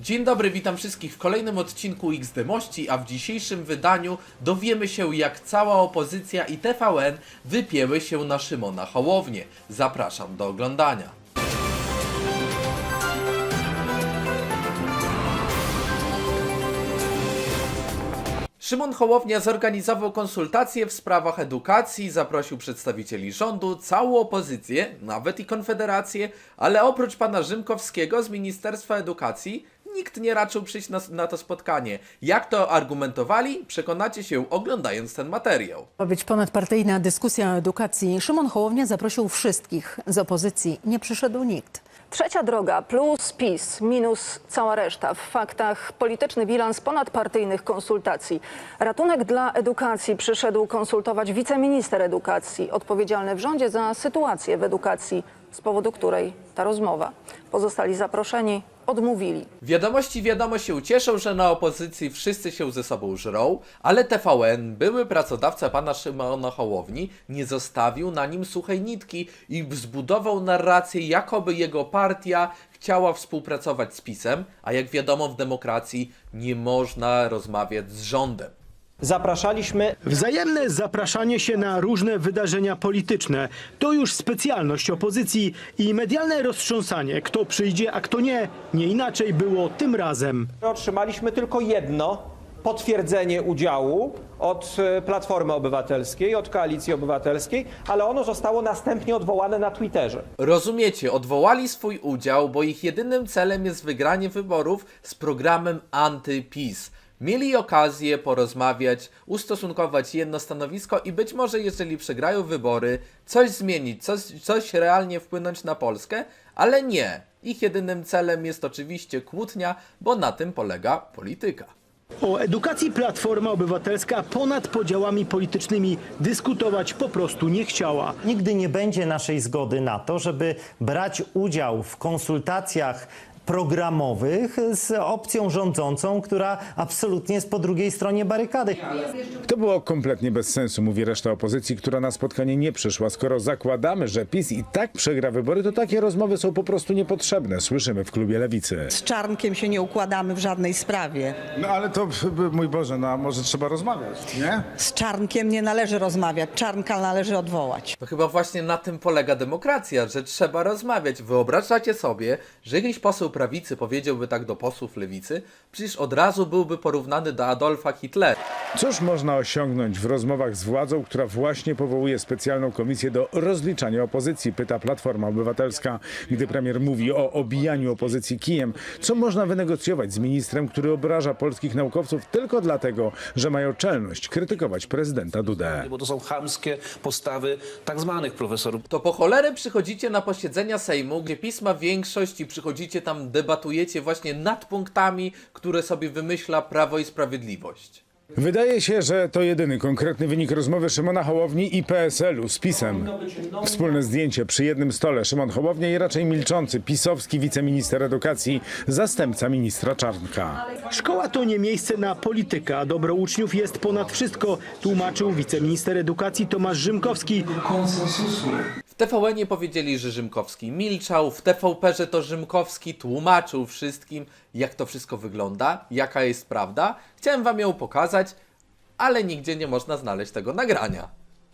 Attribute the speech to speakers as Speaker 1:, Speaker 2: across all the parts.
Speaker 1: Dzień dobry, witam wszystkich w kolejnym odcinku XD Mości, a w dzisiejszym wydaniu dowiemy się jak cała opozycja i TVN wypięły się na Szymona Hołownię. Zapraszam do oglądania. Szymon Hołownia zorganizował konsultacje w sprawach edukacji, zaprosił przedstawicieli rządu, całą opozycję, nawet i konfederację, ale oprócz pana Rzymkowskiego z Ministerstwa Edukacji nikt nie raczył przyjść na, na to spotkanie. Jak to argumentowali, przekonacie się oglądając ten materiał.
Speaker 2: Ma być ponadpartyjna dyskusja o edukacji. Szymon Hołownia zaprosił wszystkich. Z opozycji nie przyszedł nikt.
Speaker 3: Trzecia droga plus PiS minus cała reszta. W faktach polityczny bilans ponadpartyjnych konsultacji. Ratunek dla edukacji przyszedł konsultować wiceminister edukacji, odpowiedzialny w rządzie za sytuację w edukacji, z powodu której ta rozmowa. Pozostali zaproszeni odmówili.
Speaker 1: Wiadomości wiadomo się cieszą, że na opozycji wszyscy się ze sobą żrą, ale TVN, były pracodawca pana Szymona Hołowni, nie zostawił na nim suchej nitki i zbudował narrację, jakoby jego partia chciała współpracować z PiSem, a jak wiadomo w demokracji nie można rozmawiać z rządem.
Speaker 4: Zapraszaliśmy
Speaker 5: Wzajemne zapraszanie się na różne wydarzenia polityczne to już specjalność opozycji i medialne roztrząsanie, kto przyjdzie, a kto nie. Nie inaczej było tym razem.
Speaker 4: otrzymaliśmy tylko jedno potwierdzenie udziału od e, Platformy Obywatelskiej, od Koalicji Obywatelskiej, ale ono zostało następnie odwołane na Twitterze.
Speaker 1: Rozumiecie, odwołali swój udział, bo ich jedynym celem jest wygranie wyborów z programem anty-PiS. Mieli okazję porozmawiać, ustosunkować jedno stanowisko i być może, jeżeli przegrają wybory, coś zmienić, coś, coś realnie wpłynąć na Polskę, ale nie. Ich jedynym celem jest oczywiście kłótnia, bo na tym polega polityka.
Speaker 5: O edukacji Platforma Obywatelska ponad podziałami politycznymi dyskutować po prostu nie chciała.
Speaker 6: Nigdy nie będzie naszej zgody na to, żeby brać udział w konsultacjach programowych z opcją rządzącą, która absolutnie jest po drugiej stronie barykady.
Speaker 7: To było kompletnie bez sensu, mówi reszta opozycji, która na spotkanie nie przyszła. Skoro zakładamy, że PiS i tak przegra wybory, to takie rozmowy są po prostu niepotrzebne. Słyszymy w klubie Lewicy.
Speaker 8: z Czarnkiem się nie układamy w żadnej sprawie.
Speaker 7: No ale to, mój Boże, no może trzeba rozmawiać, nie?
Speaker 8: Z Czarnkiem nie należy rozmawiać, Czarnka należy odwołać.
Speaker 1: To chyba właśnie na tym polega demokracja, że trzeba rozmawiać. Wyobrażacie sobie, że jakiś poseł prawicy powiedziałby tak do posłów lewicy? Przecież od razu byłby porównany do Adolfa Hitlera.
Speaker 7: Cóż można osiągnąć w rozmowach z władzą, która właśnie powołuje specjalną komisję do rozliczania opozycji, pyta Platforma Obywatelska. Gdy premier mówi o obijaniu opozycji kijem, co można wynegocjować z ministrem, który obraża polskich naukowców tylko dlatego, że mają czelność krytykować prezydenta Dudę.
Speaker 9: bo to są chamskie postawy tak zwanych profesorów.
Speaker 1: To po cholerę przychodzicie na posiedzenia Sejmu, gdzie PiS ma większość i przychodzicie tam, debatujecie właśnie nad punktami, które sobie wymyśla Prawo i Sprawiedliwość.
Speaker 7: Wydaje się, że to jedyny konkretny wynik rozmowy Szymona Hołowni i PSL-u z PiSem. Wspólne zdjęcie przy jednym stole Szymon Hołownia i raczej milczący pisowski wiceminister edukacji, zastępca ministra Czarnka.
Speaker 5: Szkoła to nie miejsce na politykę, a dobro uczniów jest ponad wszystko, tłumaczył wiceminister edukacji Tomasz Rzymkowski.
Speaker 1: W TVN powiedzieli, że Rzymkowski milczał, w TVP, że to Rzymkowski tłumaczył wszystkim, jak to wszystko wygląda, jaka jest prawda. Chciałem wam ją pokazać, ale nigdzie nie można znaleźć tego nagrania.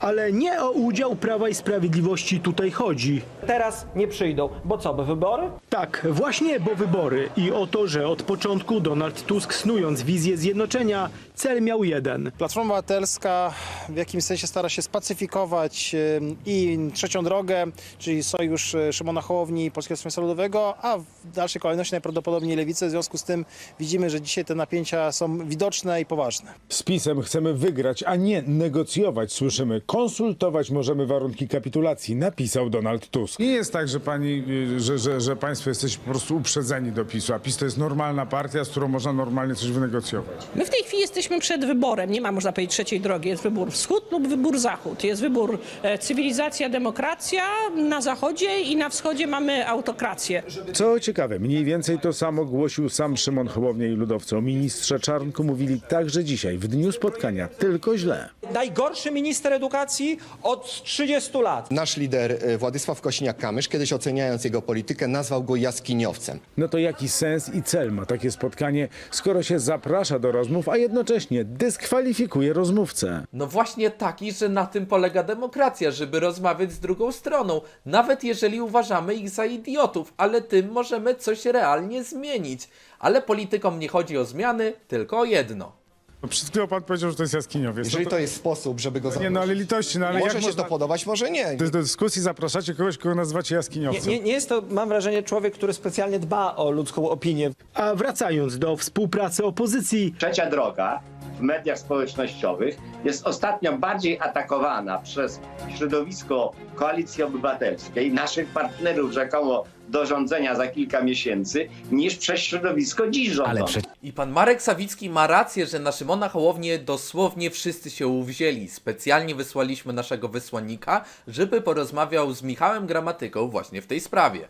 Speaker 5: Ale nie o udział Prawa i Sprawiedliwości tutaj chodzi.
Speaker 4: Teraz nie przyjdą, bo co, by wybory?
Speaker 5: Tak, właśnie, bo wybory i o to, że od początku Donald Tusk snując wizję zjednoczenia, cel miał jeden.
Speaker 10: Platforma Obywatelska w jakimś sensie stara się spacyfikować i trzecią drogę, czyli sojusz y, Szymona Hołowni i Polskiego Stronnictwa Ludowego, a w dalszej kolejności najprawdopodobniej Lewicę. W związku z tym widzimy, że dzisiaj te napięcia są widoczne i poważne.
Speaker 7: Z PiSem chcemy wygrać, a nie negocjować, słyszymy. Konsultować możemy warunki kapitulacji, napisał Donald Tusk. Nie jest tak, że pani, że, że, że państwo jesteście po prostu uprzedzeni do PiSu, a PiS to jest normalna partia, z którą można normalnie coś wynegocjować.
Speaker 11: My w tej chwili jesteśmy przed wyborem. Nie ma, można powiedzieć, trzeciej drogi. Jest wybór wschód lub wybór zachód. Jest wybór e, cywilizacja, demokracja. Na zachodzie i na wschodzie mamy autokrację.
Speaker 7: Co ciekawe, mniej więcej to samo głosił sam Szymon Hołownia i ludowcy. O ministrze Czarnku mówili także dzisiaj, w dniu spotkania, tylko źle.
Speaker 4: Najgorszy minister edukacji od 30 lat.
Speaker 12: Nasz lider e, Władysław Kośniak-Kamysz, kiedyś oceniając jego politykę, nazwał go jaskiniowcem.
Speaker 7: No to jaki sens i cel ma takie spotkanie, skoro się zaprasza do rozmów, a jednocześnie dyskwalifikuje rozmówcę?
Speaker 1: No właśnie taki, że na tym polega demokracja, żeby rozmawiać z drugą stroną, nawet jeżeli uważamy ich za idiotów, ale tym możemy coś realnie zmienić. Ale politykom nie chodzi o zmiany, tylko o jedno.
Speaker 7: No przed chwilą pan powiedział, że to jest jaskiniowiec.
Speaker 12: Jeżeli to jest sposób, żeby go
Speaker 7: Nie no, ale litości, no ale
Speaker 12: Może
Speaker 7: jak
Speaker 12: się
Speaker 7: można...
Speaker 12: to podobać, może nie.
Speaker 7: Do, do dyskusji zapraszacie kogoś, kogo nazywacie
Speaker 4: Nie,
Speaker 7: jaskiniowcem.
Speaker 4: nie, nie jest to, mam wrażenie, człowiek, który specjalnie dba o ludzką opinię.
Speaker 5: A wracając do współpracy opozycji,
Speaker 13: Trzecia droga mediach społecznościowych jest ostatnio bardziej atakowana przez środowisko Koalicji Obywatelskiej, naszych partnerów rzekomo do rządzenia za kilka miesięcy, niż przez środowisko dziś rządzące.
Speaker 1: I pan Marek Sawicki ma rację, że na Szymona Hołownię dosłownie wszyscy się uwzięli. Specjalnie wysłaliśmy naszego wysłannika, żeby porozmawiał z Michałem Gramatyką właśnie w tej sprawie.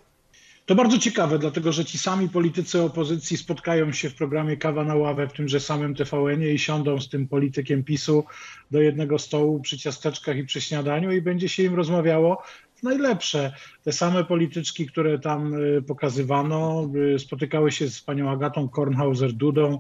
Speaker 14: To bardzo ciekawe, dlatego że ci sami politycy opozycji spotkają się w programie Kawa na ławę w tymże samym TVN-ie i siądą z tym politykiem PiSu do jednego stołu przy ciasteczkach i przy śniadaniu i będzie się im rozmawiało najlepsze. Te same polityczki, które tam y, pokazywano, y, spotykały się z panią Agatą Kornhauser-Dudą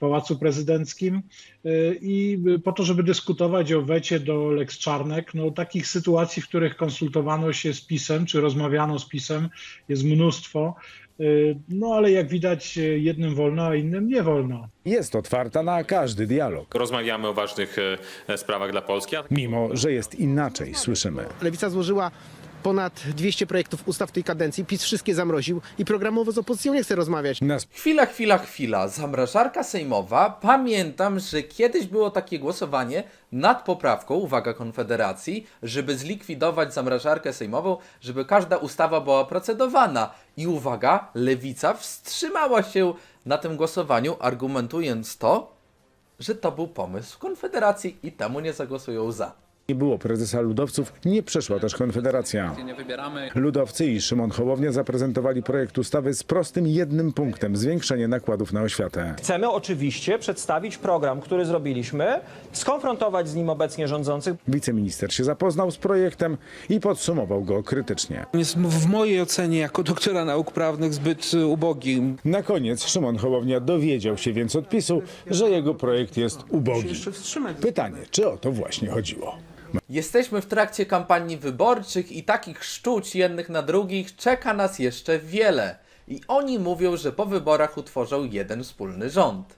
Speaker 14: Pałacu Prezydenckim y, i po to, żeby dyskutować o wecie do Lex Czarnek, no takich sytuacji, w których konsultowano się z PiSem, czy rozmawiano z PiSem, jest mnóstwo. Y, No ale jak widać, jednym wolno, a innym nie wolno.
Speaker 7: Jest otwarta na każdy dialog.
Speaker 15: Rozmawiamy o ważnych e, sprawach dla Polski.
Speaker 7: Mimo, że jest inaczej, słyszymy.
Speaker 16: Lewica złożyła ponad 200 projektów ustaw w tej kadencji. PiS wszystkie zamroził i programowo z opozycją nie chce rozmawiać.
Speaker 1: Chwila, chwila, chwila. Zamrażarka sejmowa. Pamiętam, że kiedyś było takie głosowanie nad poprawką, uwaga, Konfederacji, żeby zlikwidować zamrażarkę sejmową, żeby każda ustawa była procedowana. I uwaga, lewica wstrzymała się na tym głosowaniu, argumentując to, że to był pomysł Konfederacji i temu nie zagłosują za.
Speaker 7: Nie było prezesa ludowców, nie przeszła też Konfederacja. Ludowcy i Szymon Hołownia zaprezentowali projekt ustawy z prostym jednym punktem zwiększenie nakładów na oświatę.
Speaker 4: Chcemy oczywiście przedstawić program, który zrobiliśmy, skonfrontować z nim obecnie rządzących.
Speaker 7: Wiceminister się zapoznał z projektem i podsumował go krytycznie.
Speaker 17: Jest w mojej ocenie jako doktora nauk prawnych zbyt y, ubogi.
Speaker 7: Na koniec Szymon Hołownia dowiedział się więc od PiSu, że jego projekt jest ubogi. Pytanie, czy o to właśnie chodziło?
Speaker 1: Jesteśmy w trakcie kampanii wyborczych i takich szczuć jednych na drugich czeka nas jeszcze wiele. I oni mówią, że po wyborach utworzą jeden wspólny rząd.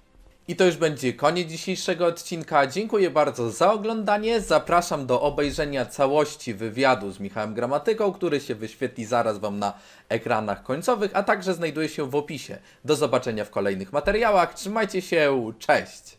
Speaker 1: I to już będzie koniec dzisiejszego odcinka. Dziękuję bardzo za oglądanie. Zapraszam do obejrzenia całości wywiadu z Michałem Gramatyką, który się wyświetli zaraz Wam na ekranach końcowych, a także znajduje się w opisie. Do zobaczenia w kolejnych materiałach. Trzymajcie się, cześć!